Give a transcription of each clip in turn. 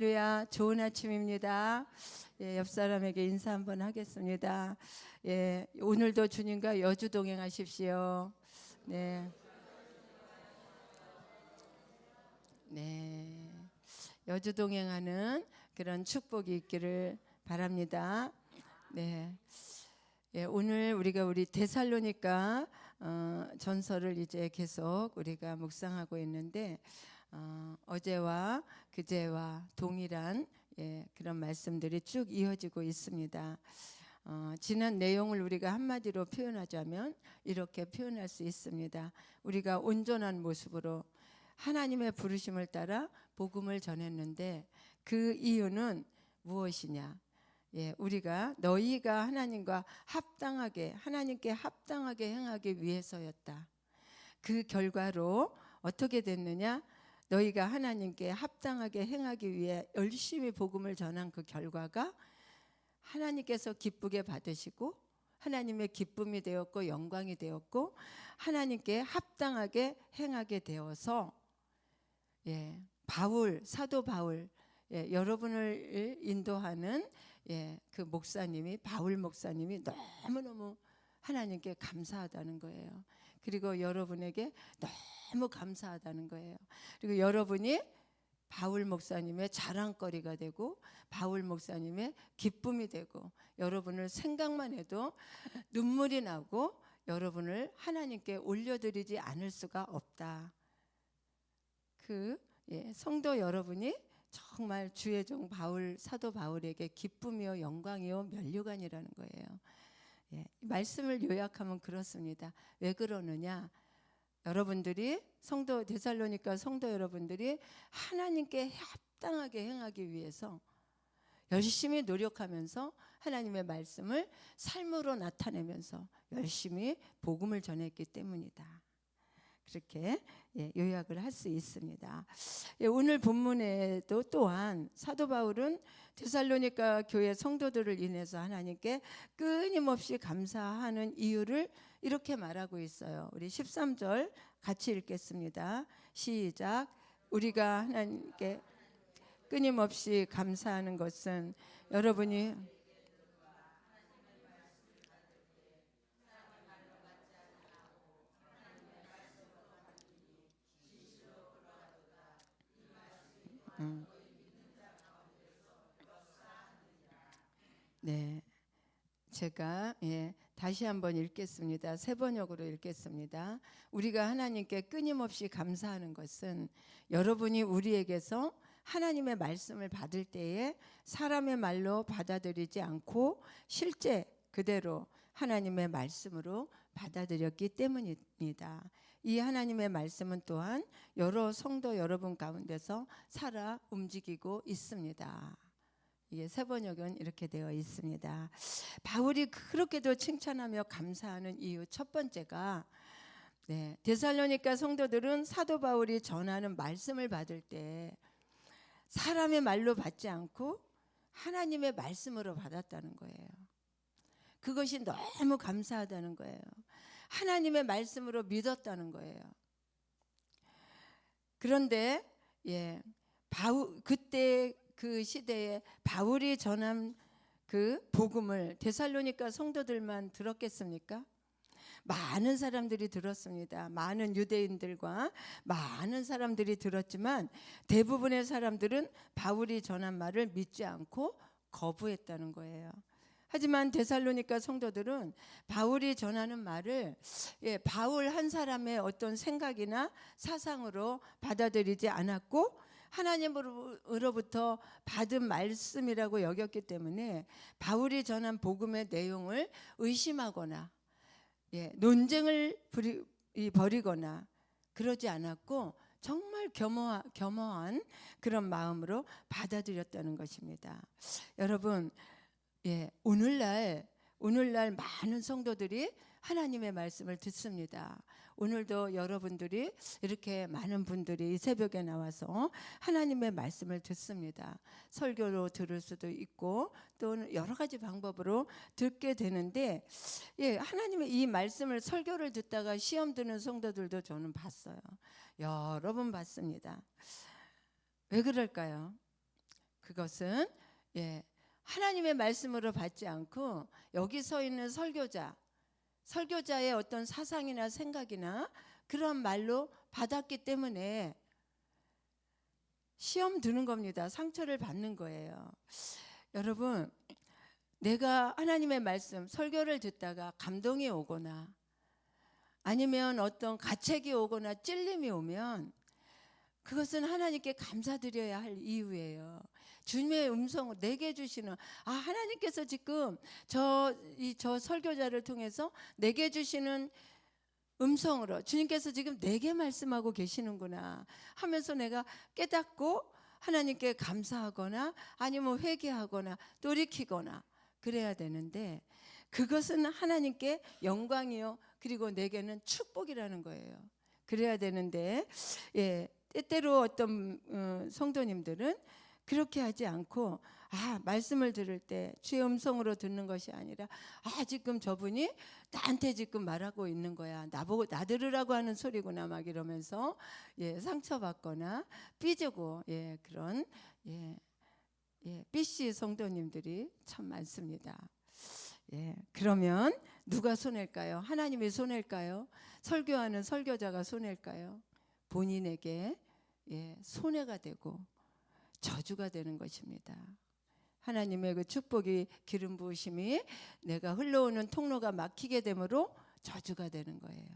할렐루야, 좋은 아침입니다. 예, 옆 사람에게 인사 한번 하겠습니다. 예, 오늘도 주님과 여주 동행하십시오. 네. 네. 여주 동행하는 그런 축복이 있기를 바랍니다. 네. 예, 오늘 우리가 우리 데살로니가 어, 전설을 이제 계속 우리가 묵상하고 있는데 어, 어제와 그제와 동일한 예, 그런 말씀들이 쭉 이어지고 있습니다. 어, 지난 내용을 우리가 한마디로 표현하자면 이렇게 표현할 수 있습니다. 우리가 온전한 모습으로 하나님의 부르심을 따라 복음을 전했는데 그 이유는 무엇이냐? 예, 우리가 너희가 하나님과 합당하게 하나님께 합당하게 행하기 위해서였다. 그 결과로 어떻게 됐느냐? 너희가 하나님께 합당하게 행하기 위해 열심히 복음을 전한 그 결과가 하나님께서 기쁘게 받으시고 하나님의 기쁨이 되었고 영광이 되었고 하나님께 합당하게 행하게 되어서 예, 바울 사도 바울 예, 여러분을 인도하는 예, 그 목사님이 바울 목사님이 너무 너무 하나님께 감사하다는 거예요. 그리고 여러분에게 너무 감사하다는 거예요. 그리고 여러분이 바울 목사님의 자랑거리가 되고 바울 목사님의 기쁨이 되고 여러분을 생각만 해도 눈물이 나고 여러분을 하나님께 올려드리지 않을 수가 없다. 그 예, 성도 여러분이 정말 주의 종 바울 사도 바울에게 기쁨이요 영광이요 면류관이라는 거예요. 예, 말씀을 요약하면 그렇습니다. 왜 그러느냐? 여러분들이 성도 데살로니가 성도 여러분들이 하나님께 합당하게 행하기 위해서 열심히 노력하면서 하나님의 말씀을 삶으로 나타내면서 열심히 복음을 전했기 때문이다. 그렇게 예, 요약을 할 수 있습니다. 예, 오늘 본문에도 또한 사도 바울은 데살로니가 교회 성도들을 인해서 하나님께 끊임없이 감사하는 이유를 이렇게 말하고 있어요. 우리 13절 같이 읽겠습니다. 시작. 우리가 하나님께 끊임없이 감사하는 것은 여러분이 네. 제가 예, 다시 한번 읽겠습니다. 세 번역으로 읽겠습니다. 우리가 하나님께 끊임없이 감사하는 것은 여러분이 우리에게서 하나님의 말씀을 받을 때에 사람의 말로 받아들이지 않고 실제 그대로 하나님의 말씀으로 받아들였기 때문입니다. 이 하나님의 말씀은 또한 여러 성도 여러분 가운데서 살아 움직이고 있습니다. 이게 세 번역은 이렇게 되어 있습니다. 바울이 그렇게도 칭찬하며 감사하는 이유 첫 번째가 네, 데살로니가 성도들은 사도 바울이 전하는 말씀을 받을 때 사람의 말로 받지 않고 하나님의 말씀으로 받았다는 거예요. 그것이 너무 감사하다는 거예요. 하나님의 말씀으로 믿었다는 거예요. 그런데 예, 바울 그때 그 시대에 바울이 전한 그 복음을 데살로니가 성도들만 들었겠습니까? 많은 사람들이 들었습니다. 많은 유대인들과 많은 사람들이 들었지만 대부분의 사람들은 바울이 전한 말을 믿지 않고 거부했다는 거예요. 하지만 데살로니가 성도들은 바울이 전하는 말을 예, 바울 한 사람의 어떤 생각이나 사상으로 받아들이지 않았고 하나님으로부터 받은 말씀이라고 여겼기 때문에 바울이 전한 복음의 내용을 의심하거나 예, 논쟁을 벌이거나 그러지 않았고 정말 겸허, 겸허한 그런 마음으로 받아들였다는 것입니다. 여러분, 예, 오늘날 오늘날 많은 성도들이 하나님의 말씀을 듣습니다. 오늘도 여러분들이 이렇게 많은 분들이 새벽에 나와서 하나님의 말씀을 듣습니다. 설교로 들을 수도 있고 또 여러 가지 방법으로 듣게 되는데 예, 하나님의 이 말씀을 설교를 듣다가 시험 드는 성도들도 저는 봤어요. 여러 번 봤습니다. 왜 그럴까요? 그것은 예, 하나님의 말씀으로 받지 않고 여기 서 있는 설교자, 설교자의 어떤 사상이나 생각이나 그런 말로 받았기 때문에 시험 드는 겁니다. 상처를 받는 거예요. 여러분, 내가 하나님의 말씀, 설교를 듣다가 감동이 오거나 아니면 어떤 가책이 오거나 찔림이 오면 그것은 하나님께 감사드려야 할 이유예요. 주님의 음성을 내게 주시는 아 하나님께서 지금 저 이 저 설교자를 통해서 내게 주시는 음성으로 주님께서 지금 내게 말씀하고 계시는구나 하면서 내가 깨닫고 하나님께 감사하거나 아니면 회개하거나 돌이키거나 그래야 되는데 그것은 하나님께 영광이요 그리고 내게는 축복이라는 거예요. 그래야 되는데 예 때때로 어떤 어, 성도님들은 그렇게 하지 않고 아 말씀을 들을 때 주의 음성으로 듣는 것이 아니라 아 지금 저분이 나한테 지금 말하고 있는 거야 나보고 나 들으라고 하는 소리구나 막 이러면서 예 상처받거나 삐지고 예 그런 예, 예 삐씨 성도님들이 참 많습니다. 예 그러면 누가 손해일까요? 하나님이 손해일까요? 설교하는 설교자가 손해일까요? 본인에게 예, 손해가 되고 저주가 되는 것입니다. 하나님의 그 축복이 기름 부으심이 내가 흘러오는 통로가 막히게 되므로 저주가 되는 거예요.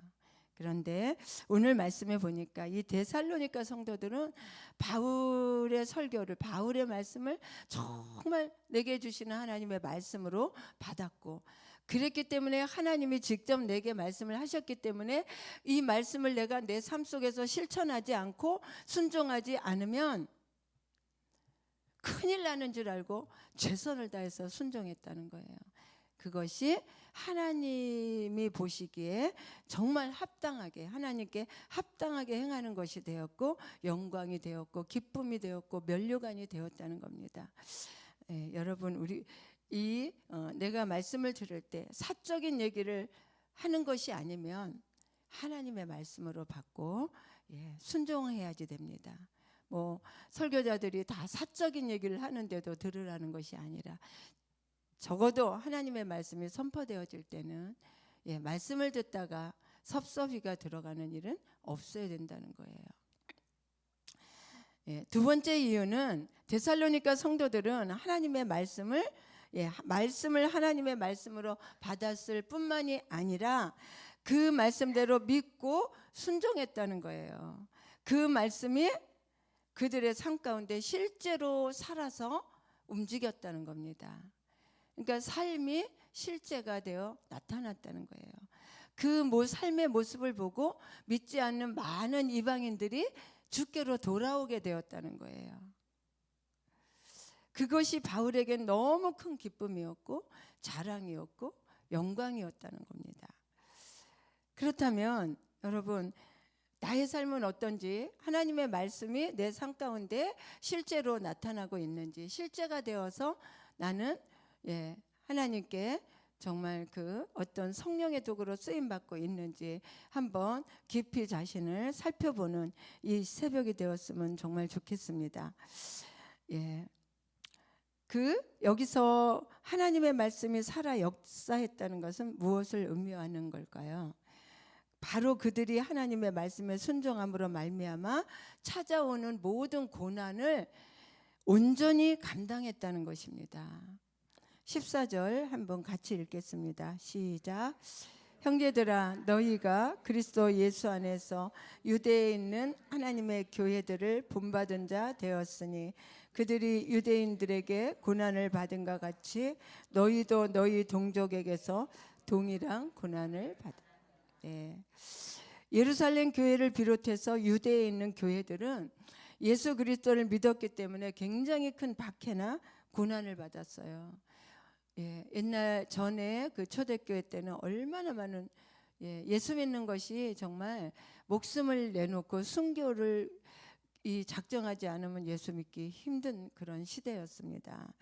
그런데 오늘 말씀에 보니까 이 데살로니가 성도들은 바울의 설교를 바울의 말씀을 정말 내게 주시는 하나님의 말씀으로 받았고 그랬기 때문에 하나님이 직접 내게 말씀을 하셨기 때문에 이 말씀을 내가 내 삶 속에서 실천하지 않고 순종하지 않으면 큰일 나는 줄 알고 최선을 다해서 순종했다는 거예요. 그것이 하나님이 보시기에 정말 합당하게 하나님께 합당하게 행하는 것이 되었고 영광이 되었고 기쁨이 되었고 면류관이 되었다는 겁니다. 예, 여러분 우리 이 어, 내가 말씀을 들을 때 사적인 얘기를 하는 것이 아니면 하나님의 말씀으로 받고 예, 순종해야지 됩니다. 뭐 설교자들이 다 사적인 얘기를 하는데도 들으라는 것이 아니라 적어도 하나님의 말씀이 선포되어질 때는 예, 말씀을 듣다가 섭섭이가 들어가는 일은 없어야 된다는 거예요. 예, 두 번째 이유는 데살로니가 성도들은 하나님의 말씀을 예, 말씀을 하나님의 말씀으로 받았을 뿐만이 아니라 그 말씀대로 믿고 순종했다는 거예요. 그 말씀이 그들의 삶 가운데 실제로 살아서 움직였다는 겁니다. 그러니까 삶이 실제가 되어 나타났다는 거예요. 그 모- 삶의 모습을 보고 믿지 않는 많은 이방인들이 주께로 돌아오게 되었다는 거예요. 그것이 바울에겐 너무 큰 기쁨이었고 자랑이었고 영광이었다는 겁니다. 그렇다면 여러분 나의 삶은 어떤지 하나님의 말씀이 내 삶 가운데 실제로 나타나고 있는지 실제가 되어서 나는 예, 하나님께 정말 그 어떤 성령의 도구로 쓰임 받고 있는지 한번 깊이 자신을 살펴보는 이 새벽이 되었으면 정말 좋겠습니다. 예. 그 여기서 하나님의 말씀이 살아 역사했다는 것은 무엇을 의미하는 걸까요? 바로 그들이 하나님의 말씀에 순종함으로 말미암아 찾아오는 모든 고난을 온전히 감당했다는 것입니다. 14절 한번 같이 읽겠습니다. 시작. 형제들아 너희가 그리스도 예수 안에서 유대에 있는 하나님의 교회들을 본받은 자 되었으니 그들이 유대인들에게 고난을 받은 것 같이 너희도 너희 동족에게서 동일한 고난을 받아. 예. 예루살렘 교회를 비롯해서 유대에 있는 교회들은 예수 그리스도를 믿었기 때문에 굉장히 큰 박해나 고난을 받았어요. 예, 옛날 전에 그 초대교회 때는 얼마나 많은 예, 예수 믿는 것이 정말 목숨을 내놓고 순교를 이 작정하지 않으면 예수 믿기 힘든 그런 시대였습니다.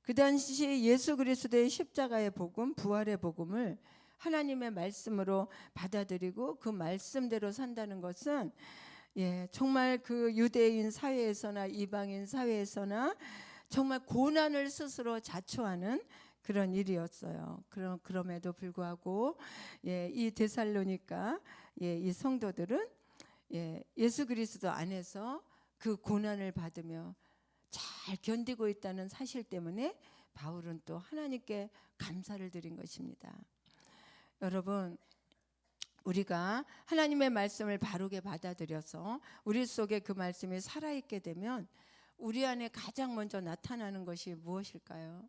그 당시 예수 그리스도의 십자가의 복음, 부활의 복음을 하나님의 말씀으로 받아들이고 그 말씀대로 산다는 것은 예, 정말 그 유대인 사회에서나 이방인 사회에서나 정말 고난을 스스로 자초하는 그런 일이었어요. 그럼 그럼에도 불구하고 예, 이 데살로니가 예, 이 성도들은 예, 예수 그리스도 안에서 그 고난을 받으며 잘 견디고 있다는 사실 때문에 바울은 또 하나님께 감사를 드린 것입니다. 여러분 우리가 하나님의 말씀을 바르게 받아들여서 우리 속에 그 말씀이 살아있게 되면 우리 안에 가장 먼저 나타나는 것이 무엇일까요?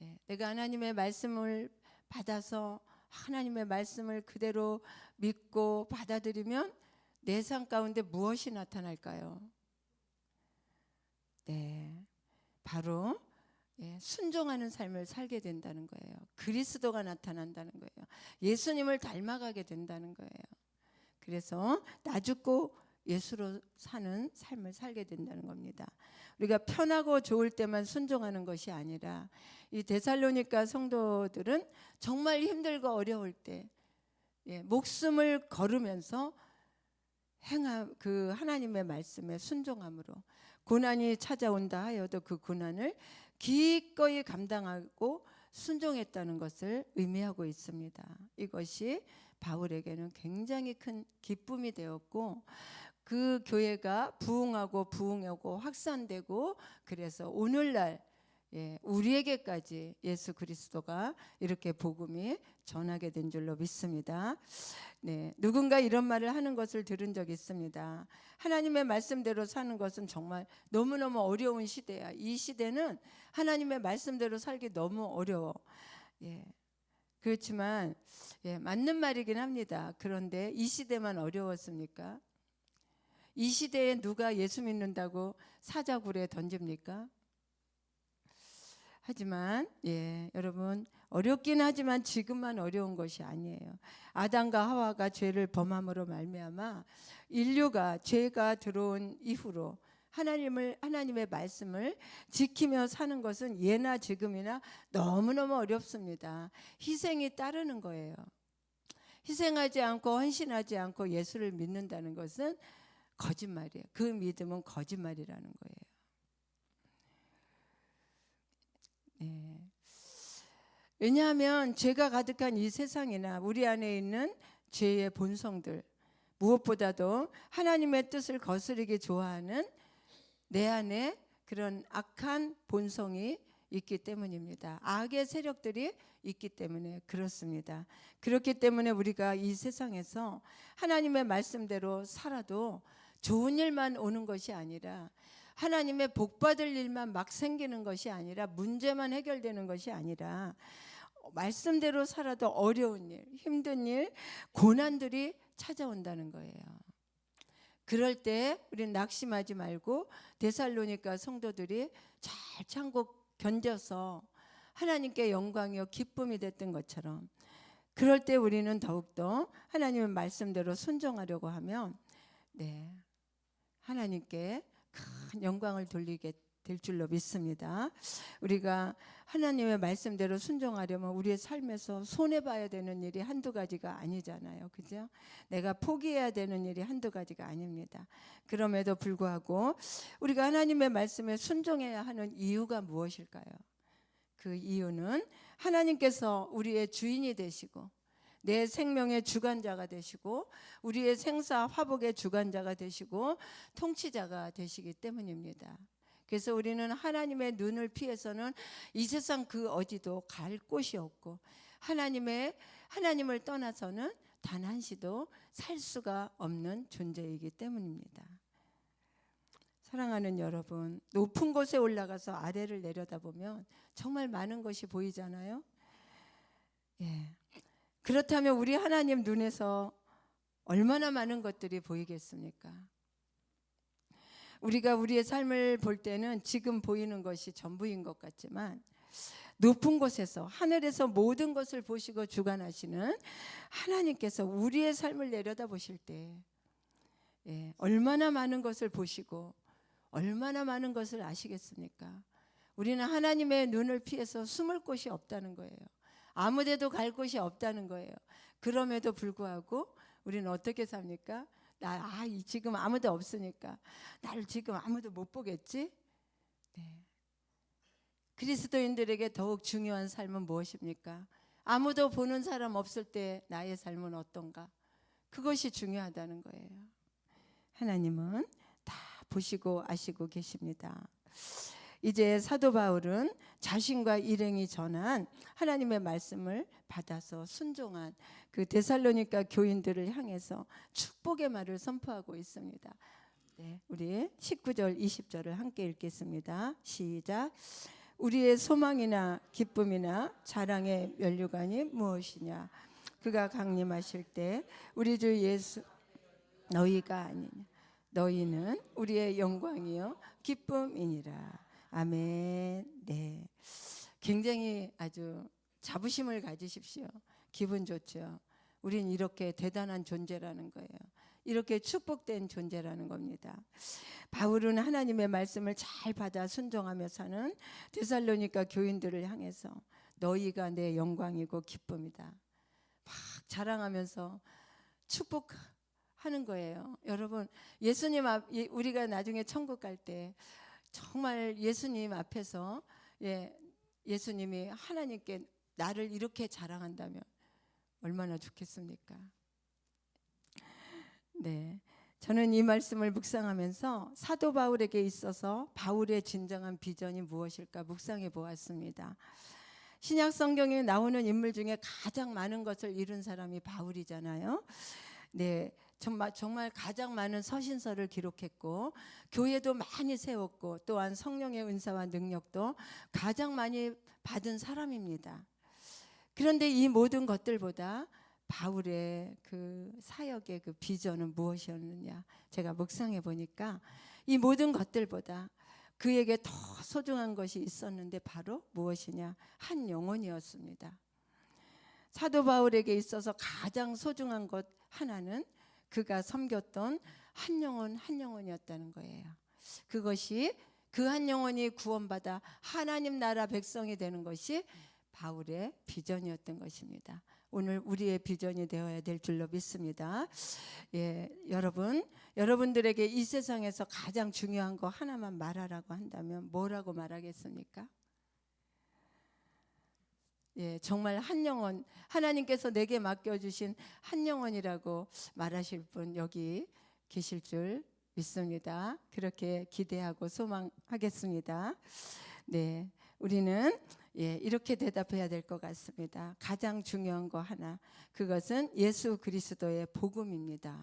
예, 내가 하나님의 말씀을 받아서 하나님의 말씀을 그대로 믿고 받아들이면 내 삶 가운데 무엇이 나타날까요? 네, 바로 예, 순종하는 삶을 살게 된다는 거예요. 그리스도가 나타난다는 거예요. 예수님을 닮아가게 된다는 거예요. 그래서 나 죽고 예수로 사는 삶을 살게 된다는 겁니다. 우리가 편하고 좋을 때만 순종하는 것이 아니라 이 데살로니가 성도들은 정말 힘들고 어려울 때 예, 목숨을 걸으면서 행함 그 하나님의 말씀에 순종함으로 고난이 찾아온다 하여도 그 고난을 기꺼이 감당하고 순종했다는 것을 의미하고 있습니다. 이것이 바울에게는 굉장히 큰 기쁨이 되었고 그 교회가 부흥하고 부흥하고 확산되고 그래서 오늘날 예, 우리에게까지 예수 그리스도가 이렇게 복음이 전하게 된 줄로 믿습니다. 네, 누군가 이런 말을 하는 것을 들은 적이 있습니다. 하나님의 말씀대로 사는 것은 정말 너무너무 어려운 시대야. 이 시대는 하나님의 말씀대로 살기 너무 어려워. 예. 그렇지만 예, 맞는 말이긴 합니다. 그런데 이 시대만 어려웠습니까? 이 시대에 누가 예수 믿는다고 사자굴에 던집니까? 하지만 예, 여러분 어렵긴 하지만 지금만 어려운 것이 아니에요. 아담과 하와가 죄를 범함으로 말미암아 인류가 죄가 들어온 이후로 하나님을 하나님의 말씀을 지키며 사는 것은 예나 지금이나 너무너무 어렵습니다. 희생이 따르는 거예요. 희생하지 않고 헌신하지 않고 예수를 믿는다는 것은 거짓말이에요. 그 믿음은 거짓말이라는 거예요. 예. 왜냐하면 죄가 가득한 이 세상이나 우리 안에 있는 죄의 본성들 무엇보다도 하나님의 뜻을 거스르기 좋아하는 내 안에 그런 악한 본성이 있기 때문입니다. 악의 세력들이 있기 때문에 그렇습니다. 그렇기 때문에 우리가 이 세상에서 하나님의 말씀대로 살아도 좋은 일만 오는 것이 아니라 하나님의 복 받을 일만 막 생기는 것이 아니라 문제만 해결되는 것이 아니라 말씀대로 살아도 어려운 일, 힘든 일, 고난들이 찾아온다는 거예요. 그럴 때 우리는 낙심하지 말고 데살로니가 성도들이 잘 참고 견뎌서 하나님께 영광이요 기쁨이 됐던 것처럼 그럴 때 우리는 더욱더 하나님의 말씀대로 순종하려고 하면 네 하나님께 큰 영광을 돌리게 될 줄로 믿습니다. 우리가 하나님의 말씀대로 순종하려면 우리의 삶에서 손해 봐야 되는 일이 한두 가지가 아니잖아요. 그죠? 내가 포기해야 되는 일이 한두 가지가 아닙니다. 그럼에도 불구하고 우리가 하나님의 말씀에 순종해야 하는 이유가 무엇일까요? 그 이유는 하나님께서 우리의 주인이 되시고 내 생명의 주관자가 되시고 우리의 생사 화복의 주관자가 되시고 통치자가 되시기 때문입니다. 그래서 우리는 하나님의 눈을 피해서는 이 세상 그 어디도 갈 곳이 없고 하나님의 하나님을 떠나서는 단 한시도 살 수가 없는 존재이기 때문입니다. 사랑하는 여러분, 높은 곳에 올라가서 아래를 내려다보면 정말 많은 것이 보이잖아요. 예. 그렇다면 우리 하나님 눈에서 얼마나 많은 것들이 보이겠습니까? 우리가 우리의 삶을 볼 때는 지금 보이는 것이 전부인 것 같지만 높은 곳에서 하늘에서 모든 것을 보시고 주관하시는 하나님께서 우리의 삶을 내려다 보실 때 예, 얼마나 많은 것을 보시고 얼마나 많은 것을 아시겠습니까? 우리는 하나님의 눈을 피해서 숨을 곳이 없다는 거예요. 아무데도 갈 곳이 없다는 거예요. 그럼에도 불구하고 우리는 어떻게 삽니까? 나 아, 지금 아무도 없으니까 나를 지금 아무도 못 보겠지? 네. 그리스도인들에게 더욱 중요한 삶은 무엇입니까? 아무도 보는 사람 없을 때 나의 삶은 어떤가? 그것이 중요하다는 거예요. 하나님은 다 보시고 아시고 계십니다. 이제 사도 바울은 자신과 일행이 전한 하나님의 말씀을 받아서 순종한 그 데살로니가 교인들을 향해서 축복의 말을 선포하고 있습니다. 네, 우리 19절 20절을 함께 읽겠습니다. 시작. 우리의 소망이나 기쁨이나 자랑의 면류관이 무엇이냐? 그가 강림하실 때 우리 주 예수 너희가 아니냐? 너희는 우리의 영광이요 기쁨이니라. 아멘. 네. 굉장히 아주 자부심을 가지십시오. 기분 좋죠. 우린 이렇게 대단한 존재라는 거예요. 이렇게 축복된 존재라는 겁니다. 바울은 하나님의 말씀을 잘 받아 순종하며 사는 데살로니가 교인들을 향해서 너희가 내 영광이고 기쁨이다. 막 자랑하면서 축복 하는 거예요. 여러분, 예수님 앞 예, 우리가 나중에 천국 갈 때 정말 예수님 앞에서 예, 예수님이 하나님께 나를 이렇게 자랑한다면 얼마나 좋겠습니까? 네. 저는 이 말씀을 묵상하면서 사도 바울에게 있어서 바울의 진정한 비전이 무엇일까 묵상해 보았습니다. 신약 성경에 나오는 인물 중에 가장 많은 것을 이룬 사람이 바울이잖아요. 네. 정말 정말 가장 많은 서신서를 기록했고 교회도 많이 세웠고 또한 성령의 은사와 능력도 가장 많이 받은 사람입니다. 그런데 이 모든 것들보다 바울의 그 사역의 그 비전은 무엇이었느냐 제가 묵상해 보니까 이 모든 것들보다 그에게 더 소중한 것이 있었는데 바로 무엇이냐 한 영혼이었습니다. 사도 바울에게 있어서 가장 소중한 것 하나는 그가 섬겼던 한 영혼 한 영혼이었다는 거예요. 그것이 그 한 영혼이 구원받아 하나님 나라 백성이 되는 것이 바울의 비전이었던 것입니다. 오늘 우리의 비전이 되어야 될 줄로 믿습니다. 예, 여러분, 여러분들에게 이 세상에서 가장 중요한 거 하나만 말하라고 한다면 뭐라고 말하겠습니까? 예, 정말 한 영혼 하나님께서 내게 맡겨 주신 한 영혼이라고 말하실 분 여기 계실 줄 믿습니다. 그렇게 기대하고 소망하겠습니다. 네. 우리는 예, 이렇게 대답해야 될 것 같습니다. 가장 중요한 거 하나. 그것은 예수 그리스도의 복음입니다.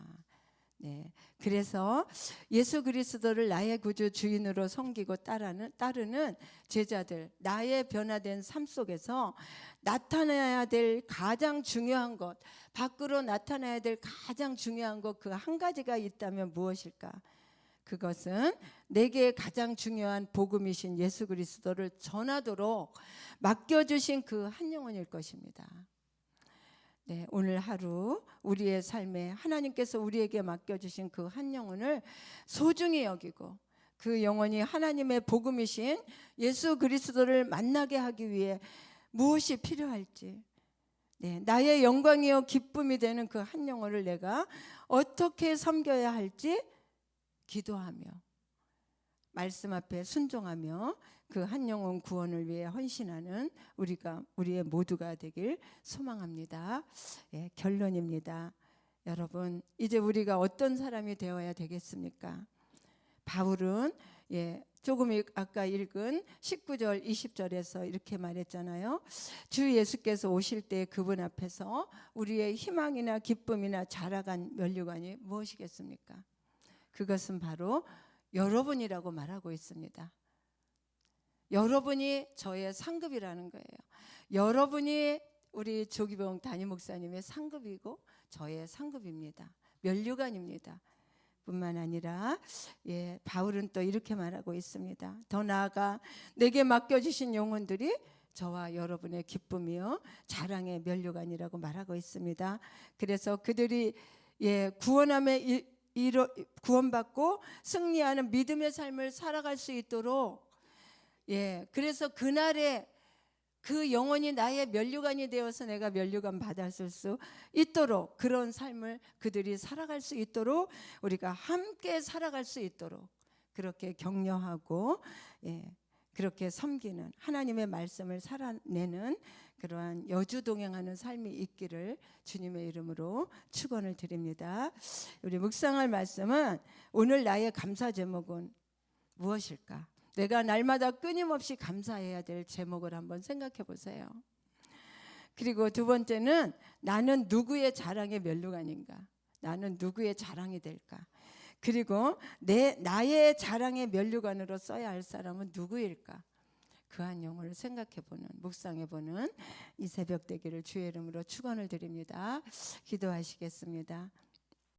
네. 그래서 예수 그리스도를 나의 구주 주인으로 섬기고 따르는 따르는 제자들, 나의 변화된 삶 속에서 나타내야 될 가장 중요한 것, 밖으로 나타내야 될 가장 중요한 것 그 한 가지가 있다면 무엇일까? 그것은 내게 가장 중요한 복음이신 예수 그리스도를 전하도록 맡겨주신 그 한 영혼일 것입니다. 네, 오늘 하루 우리의 삶에 하나님께서 우리에게 맡겨주신 그 한 영혼을 소중히 여기고 그 영혼이 하나님의 복음이신 예수 그리스도를 만나게 하기 위해 무엇이 필요할지 네, 나의 영광이요 기쁨이 되는 그 한 영혼을 내가 어떻게 섬겨야 할지 기도하며 말씀 앞에 순종하며 그 한 영혼 구원을 위해 헌신하는 우리가 우리의 모두가 되길 소망합니다. 예, 결론입니다. 여러분 이제 우리가 어떤 사람이 되어야 되겠습니까? 바울은 예, 조금 아까 읽은 19절 20절에서 이렇게 말했잖아요. 주 예수께서 오실 때 그분 앞에서 우리의 희망이나 기쁨이나 자라간 면류관이 무엇이겠습니까? 그것은 바로 여러분이라고 말하고 있습니다. 여러분이 저의 상급이라는 거예요. 여러분이 우리 조기봉 담임 목사님의 상급이고 저의 상급입니다. 면류관입니다. 뿐만 아니라 예, 바울은 또 이렇게 말하고 있습니다. 더 나아가 내게 맡겨 주신 영혼들이 저와 여러분의 기쁨이요 자랑의 면류관이라고 말하고 있습니다. 그래서 그들이 예, 구원함에 이로, 구원받고 승리하는 믿음의 삶을 살아갈 수 있도록 예, 그래서 그날에 그 영혼이 나의 면류관이 되어서 내가 면류관 받았을 수 있도록 그런 삶을 그들이 살아갈 수 있도록 우리가 함께 살아갈 수 있도록 그렇게 격려하고 예, 그렇게 섬기는 하나님의 말씀을 살아내는 그러한 여주 동행하는 삶이 있기를 주님의 이름으로 축원을 드립니다. 우리 묵상할 말씀은 오늘 나의 감사 제목은 무엇일까? 내가 날마다 끊임없이 감사해야 될 제목을 한번 생각해 보세요. 그리고 두 번째는 나는 누구의 자랑의 멸류관인가? 나는 누구의 자랑이 될까? 그리고 내 나의 자랑의 멸류관으로 써야 할 사람은 누구일까? 그한 영혼을 생각해 보는 묵상해 보는 이 새벽 되기를 주의 이름으로 축원을 드립니다. 기도하시겠습니다.